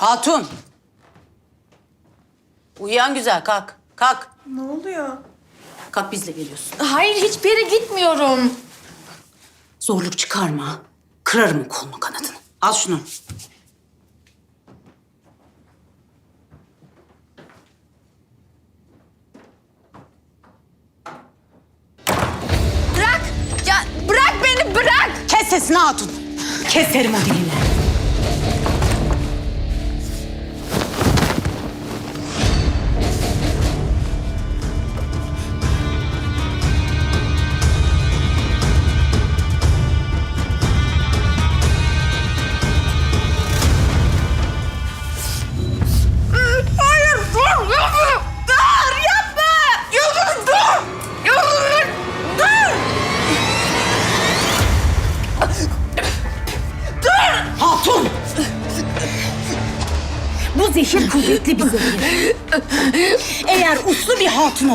Hatun. Uyuyan güzel kalk. Kalk. Ne oluyor? Kalk bizle geliyorsun. Hayır hiçbir yere gitmiyorum. Zorluk çıkarma. Kırarım kolunu kanadını. Al şunu. Bırak. Ya bırak beni bırak. Kes sesini Hatun. Keserim o dilini.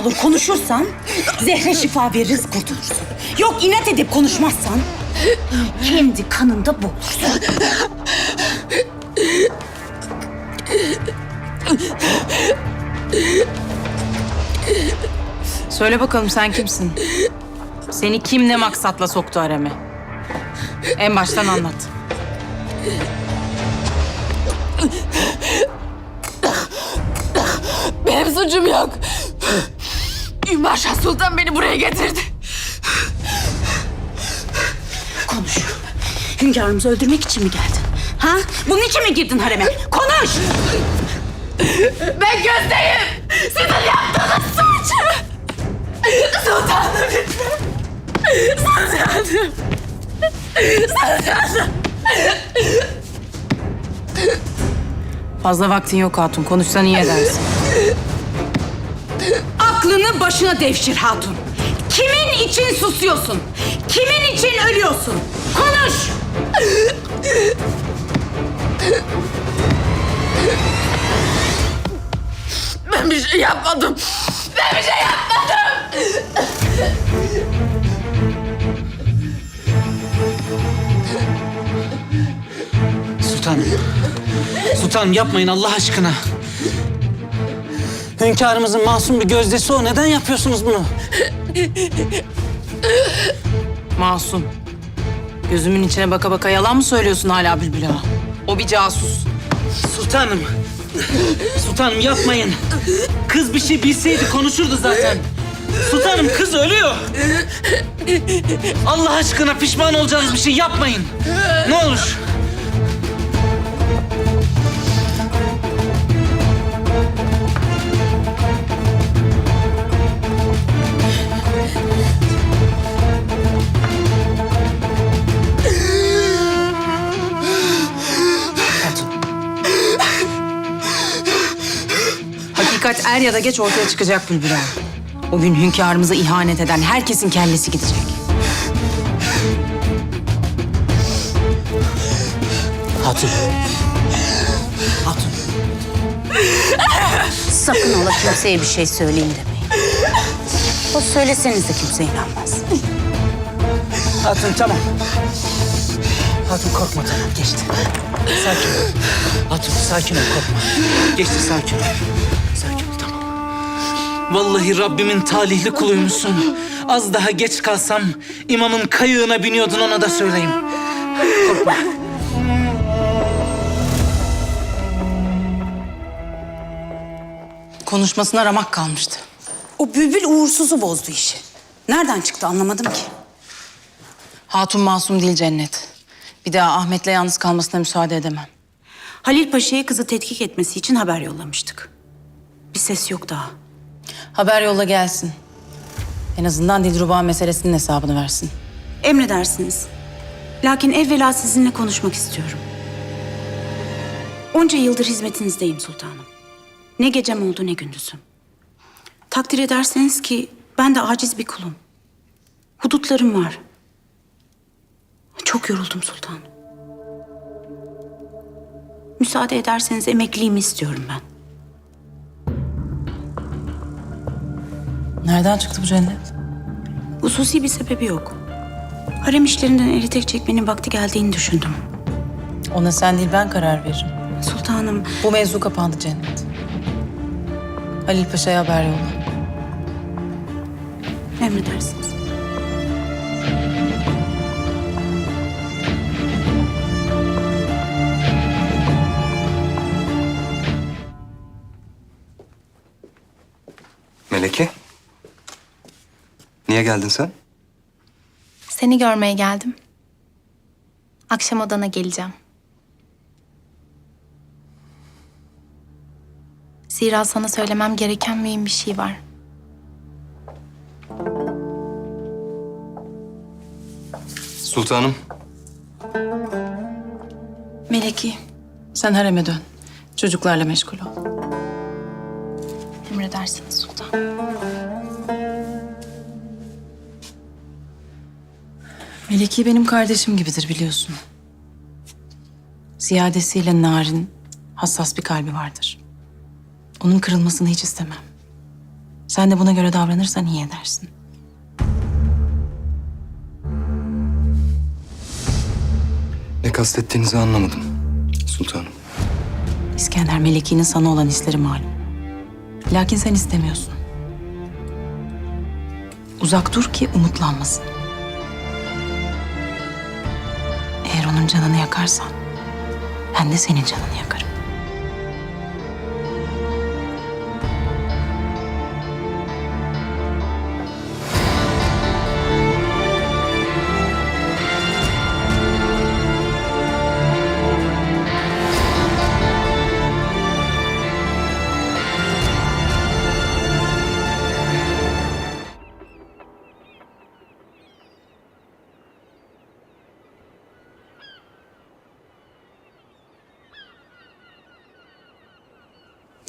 Olur konuşursan zehre şifa veririz kurtulursun. Yok inat edip konuşmazsan kendi kanında boğulursun. Söyle bakalım sen kimsin? Seni kim ne maksatla soktu hareme? En baştan anlat. Benim suçum yok. Ümar Şah Sultan beni buraya getirdi. Konuş. Hünkârımızı öldürmek için mi geldin? Ha? Bunun için mi girdin hareme? Konuş! Ben gözdeyim. Sizin yaptığınız suç. Sultanım lütfen. Sultanım. Sultanım. Fazla vaktin yok hatun. Konuşsan iyi edersin. Aklını başına devşir hatun. Kimin için susuyorsun? Kimin için ölüyorsun? Konuş! Ben bir şey yapmadım. Ben bir şey yapmadım. Sultanım. Sultanım yapmayın Allah aşkına. Hünkârımızın masum bir gözdesi o. Neden yapıyorsunuz bunu? Masum. Gözümün içine baka baka yalan mı söylüyorsun hala Bülbül Ağa? O bir casus. Sultanım. Sultanım yapmayın. Kız bir şey bilseydi konuşurdu zaten. Sultanım kız ölüyor. Allah aşkına pişman olacağınız bir şey yapmayın. Ne olur. Er ya da geç ortaya çıkacak Bülbül Ağa. O gün hünkârımıza ihanet eden herkesin kellesi gidecek. Hatun. Hatun. Sakın ola kimseye bir şey söyleyin demeyin. O söyleseniz de kimse inanmaz. Hatun tamam. Hatun korkma tamam geçti. Sakin ol. Hatun sakin ol korkma. Geçti sakin ol. Sakin ol tamam. Vallahi Rabbimin talihli kuluymuşsun. Az daha geç kalsam imamın kayığına biniyordun ona da söyleyeyim. Korkma. Konuşmasına ramak kalmıştı. O bülbül uğursuzu bozdu işi. Nereden çıktı anlamadım ki. Hatun masum değil cennet. Bir daha Ahmet'le yalnız kalmasına müsaade edemem. Halil Paşa'ya kızı tetkik etmesi için haber yollamıştık. Bir ses yok daha. Haber yolla gelsin. En azından Dilruba meselesinin hesabını versin. Emredersiniz. Lakin evvela sizinle konuşmak istiyorum. Onca yıldır hizmetinizdeyim sultanım. Ne gecem oldu ne gündüzüm. Takdir ederseniz ki ben de aciz bir kulum. Hudutlarım var. Çok yoruldum sultanım. Müsaade ederseniz emekliliğimi istiyorum ben. Nereden çıktı bu cennet? Hususi bir sebebi yok. Harem işlerinden eli tek çekmenin vakti geldiğini düşündüm. Ona sen değil ben karar veririm. Sultanım, Bu mevzu kapandı Cennet. Halil Paşa'ya haber yolla. emredersiniz. Niye geldin sen? Seni görmeye geldim. Akşam odana geleceğim. Zira sana söylemem gereken mühim bir şey var. Sultanım. Meleki, sen hareme dön. Çocuklarla meşgul ol. Emredersiniz sultan. Meleki benim kardeşim gibidir biliyorsun. Ziyadesiyle narin, hassas bir kalbi vardır. Onun kırılmasını hiç istemem. Sen de buna göre davranırsan iyi edersin. Ne kastettiğinizi anlamadım. Sultanım. İskender Meleki'nin sana olan hisleri malum. Lakin sen istemiyorsun. Uzak dur ki umutlanmasın. Onun canını yakarsan, ben de senin canını yakarım.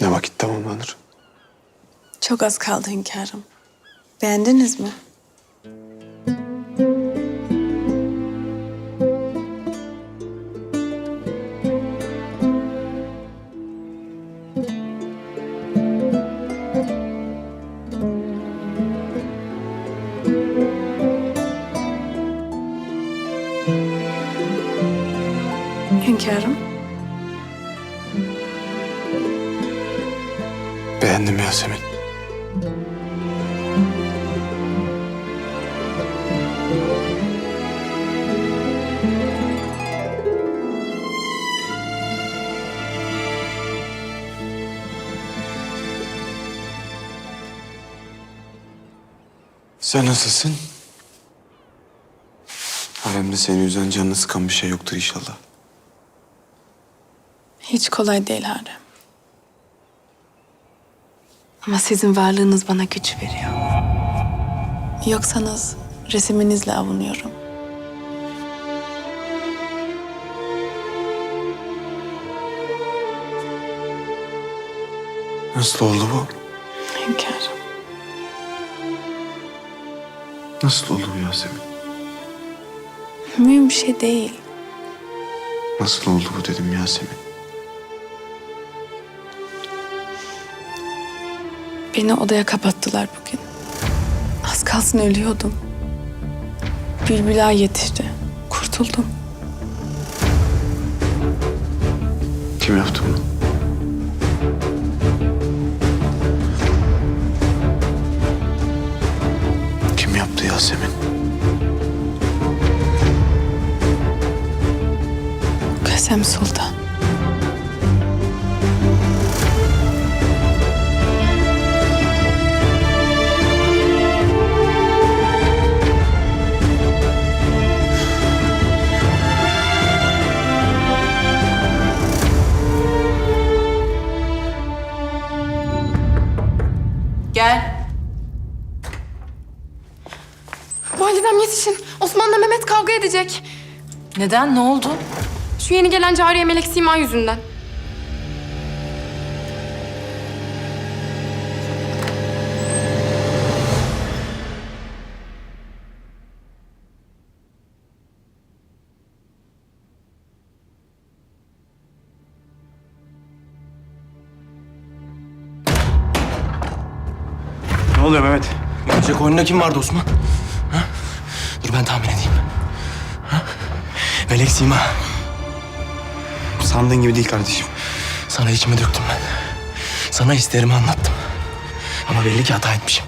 Ne vakit tamamlanır? Çok az kaldı hünkârım. Beğendiniz mi? Sen nasılsın? Haremde seni üzen canını sıkan bir şey yoktur inşallah. hiç kolay değil harem. Ama sizin varlığınız bana güç veriyor. Yoksanız resiminizle avunuyorum. Nasıl oldu bu? Hünkârım. Nasıl oldu bu Yasemin? Mühim bir şey değil. Nasıl oldu bu dedim Yasemin. Beni odaya kapattılar bugün. Az kalsın ölüyordum. Bülbüla yetişti. Kurtuldum. Kim yaptı bunu? Kasem Sultan. Gel. Validem yetişin. Osman'la Mehmet kavga edecek. Neden? Ne oldu? Şu yeni gelen cariye Melek Sima yüzünden. Ne oluyor Mehmet? Gelecek oyununda kim vardı Osman? Ha? Dur ben tahmin edeyim. Ha? Melek Sima. Sandığın gibi değil kardeşim. Sana içimi döktüm ben. Sana hislerimi anlattım. Ama belli ki hata etmişim.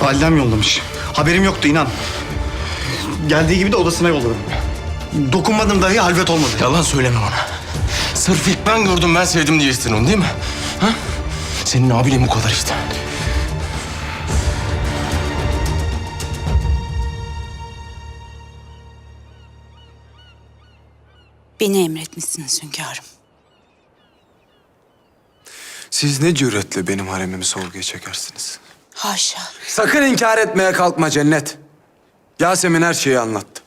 Validem yollamış. Haberim yoktu inan. Geldiği gibi de odasına yolladım. Dokunmadım dahi halvet olmadı. Yalan söyleme bana. Sırf ilk ben gördüm ben sevdim diye istedin onu değil mi? Ha? Senin abinin bu kadar işte. Beni emretmişsiniz hünkârım. Siz ne cüretle benim haremimi sorguya çekersiniz? Haşa. Sakın inkar etmeye kalkma Cennet. Yasemin her şeyi anlattı.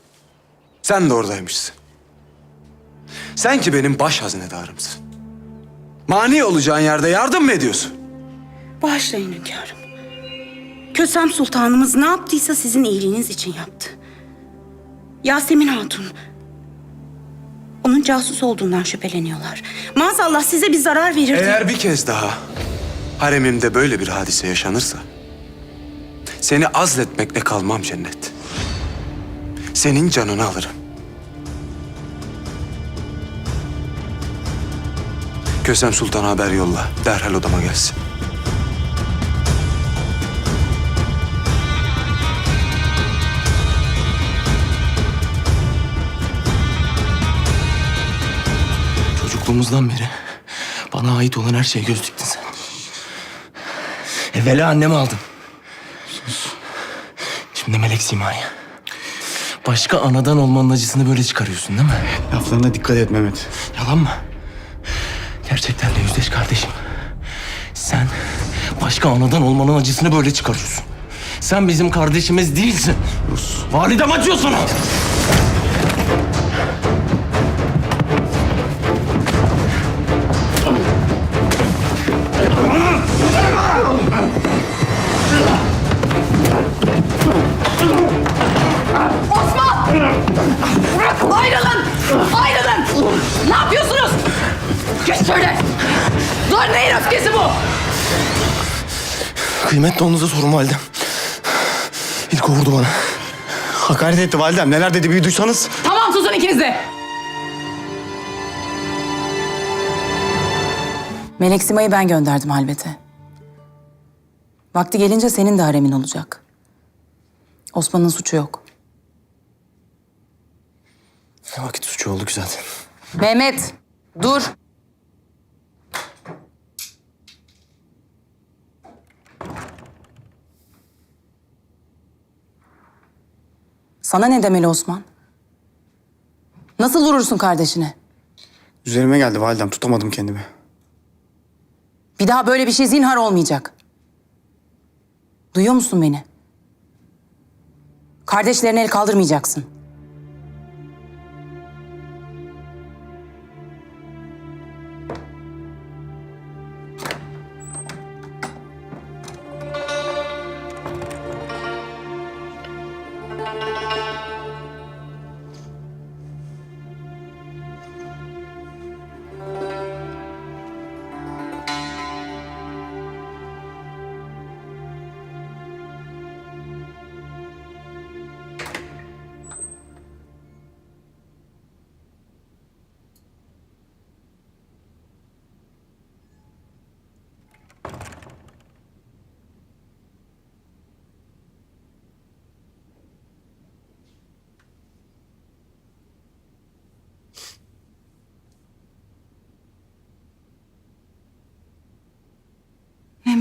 Sen de oradaymışsın. Sen ki benim baş haznedarımsın. Mani olacağın yerde yardım mı ediyorsun? Bağışlayın hünkârım. Kösem Sultanımız ne yaptıysa sizin iyiliğiniz için yaptı. Yasemin Hatun. Onun casus olduğundan şüpheleniyorlar. Maazallah size bir zarar verir diye- Eğer bir kez daha haremimde böyle bir hadise yaşanırsa... ...seni azletmekle kalmam Cennet. Senin canını alırım. Kösem Sultan'a haber yolla. Derhal odama gelsin. Çocukluğumuzdan beri bana ait olan her şeye göz diktin sen. Evvela annemi aldın. Şimdi Melek Sima'yı. Başka anadan olmanın acısını böyle çıkarıyorsun değil mi? Laflarına dikkat et Mehmet. Yalan mı? Gerçeklerle yüzleş kardeşim. Sen başka anadan olmanın acısını böyle çıkarıyorsun. Sen bizim kardeşimiz değilsin. Validem acıyor sana. Kıymetli onuza sorun validem. İlk o vurdu bana. Hakaret etti validem. Neler dedi bir duysanız. Tamam susun ikiniz de. Melek Sima'yı ben gönderdim halvete. Vakti gelince senin de haremin olacak. Osman'ın suçu yok. Ne vakit suçu oldu zaten. Mehmet, dur. Sana ne demeli Osman? Nasıl vurursun kardeşine? Üzerime geldi validem. Tutamadım kendimi. Bir daha böyle bir şey zinhar olmayacak. Duyuyor musun beni? Kardeşlerine el kaldırmayacaksın.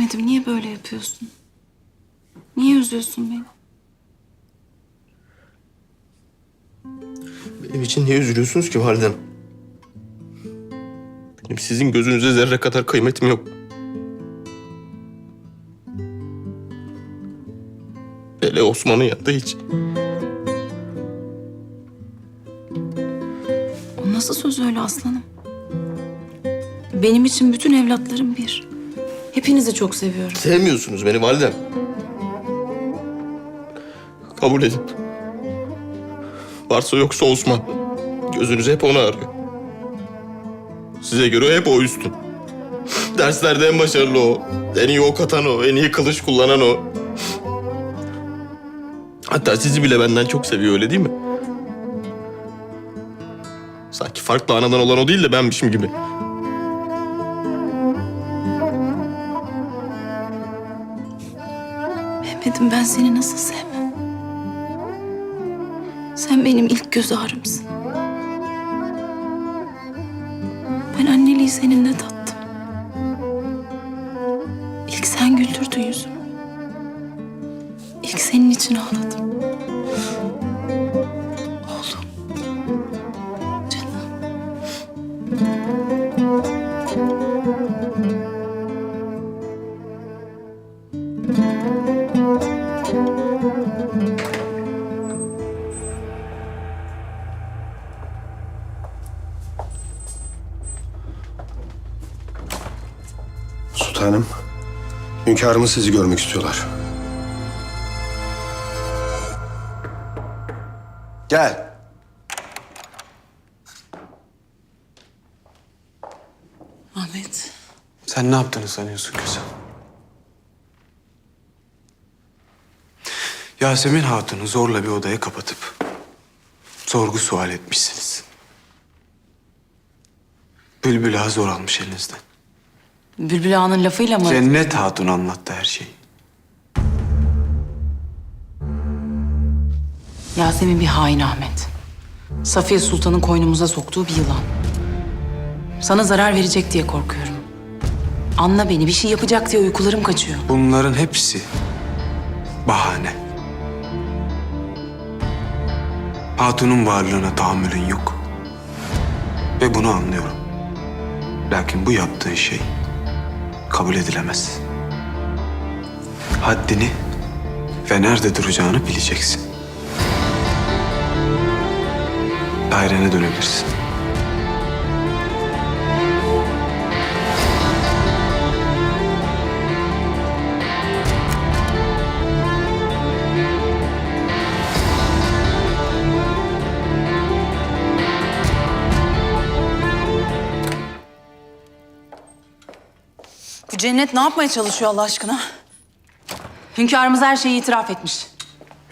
Mehmet'im niye böyle yapıyorsun? Niye üzüyorsun beni? Benim için niye üzülüyorsunuz ki validem? Benim sizin gözünüze zerre kadar kıymetim yok. Hele Osman'ın yanında hiç. O nasıl söz öyle aslanım? Benim için bütün evlatlarım bir. Hepinizi çok seviyorum. Sevmiyorsunuz beni validem. Kabul edin. Varsa yoksa Osman. Gözünüz hep onu arıyor. Size göre hep o üstün. Derslerde en başarılı o. En iyi ok atan o. En iyi kılıç kullanan o. Hatta sizi bile benden çok seviyor öyle değil mi? Sanki farklı anadan olan o değil de benmişim gibi. Ben seni nasıl sevmem? Sen benim ilk göz ağrımsın. Ben anneliği seninle tattım. İlk sen güldürdün yüzümü. İlk senin için ağladım. Hünkârımız sizi görmek istiyorlar. Gel. Ahmet. Sen ne yaptığını sanıyorsun Kösem? Yasemin Hatun'u zorla bir odaya kapatıp sorgu sual etmişsiniz. Bülbül Ağa zor almış elinizden. Bülbül Ağa'nın lafıyla mı? Cennet Hatun anlattı her şeyi. Yasemin bir hain Ahmet. Safiye Sultan'ın koynumuza soktuğu bir yılan. Sana zarar verecek diye korkuyorum. Anla beni, bir şey yapacak diye uykularım kaçıyor. Bunların hepsi bahane. Hatun'un varlığına tahammülün yok. Ve bunu anlıyorum. Lakin bu yaptığın şey kabul edilemez. Haddini ve nerede duracağını bileceksin. Dairene dönebilirsin. Cennet ne yapmaya çalışıyor Allah aşkına? Hünkârımız her şeyi itiraf etmiş.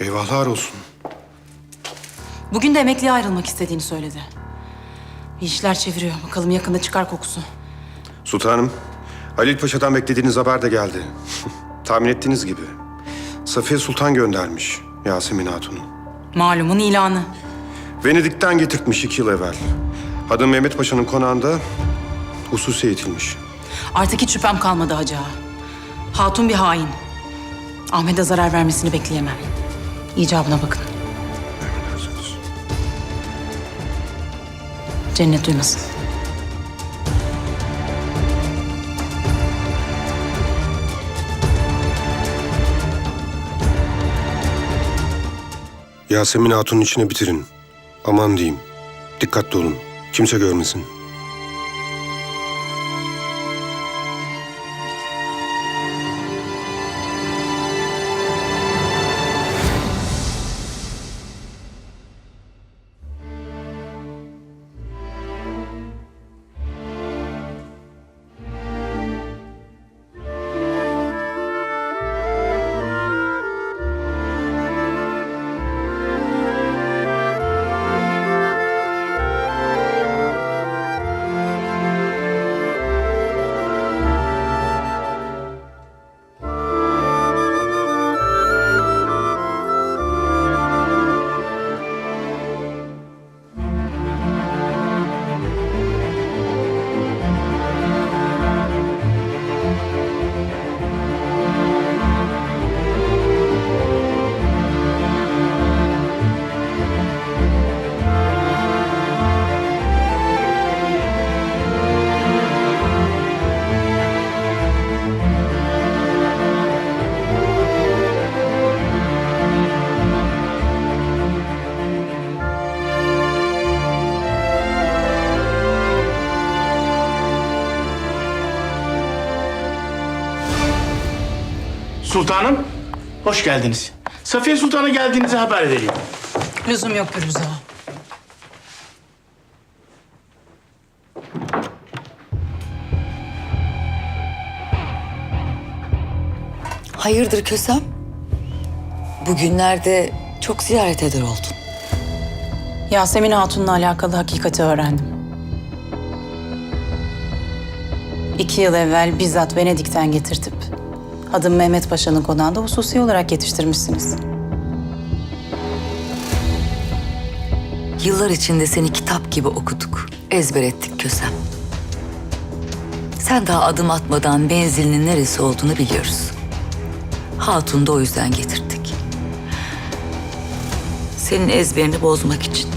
Eyvahlar olsun. Bugün de emekliye ayrılmak istediğini söyledi. Bir işler çeviriyor. Bakalım yakında çıkar kokusu. Sultanım, Halil Paşa'dan beklediğiniz haber de geldi. Tahmin ettiğiniz gibi. Safiye Sultan göndermiş Yasemin Hatun'u. Malumun ilanı. Venedik'ten getirtmiş iki yıl evvel. Hadım Mehmet Paşa'nın konağında hususi eğitilmiş. Artık hiç şüphem kalmadı Hacı. Hatun bir hain. Ahmet'e zarar vermesini bekleyemem. İcabına bakın. Cennet duymasın. Yasemin Hatun'un içine bitirin. Aman diyeyim. Dikkatli olun. Kimse görmesin. Sultanım, hoş geldiniz. Safiye Sultan'a geldiğinizi haber vereyim. Lüzum yok Firuze Ağa. Hayırdır Kösem? Bugünlerde çok ziyaret eder oldun. Yasemin Hatun'la alakalı hakikati öğrendim. İki yıl evvel bizzat Venedik'ten getirtip Adım Mehmet Paşa'nın konağında hususi olarak yetiştirmişsiniz. Yıllar içinde seni kitap gibi okuduk. Ezber ettik Kösem. Sen daha adım atmadan menzilinin neresi olduğunu biliyoruz. Hatun da o yüzden getirdik. Senin ezberini bozmak için.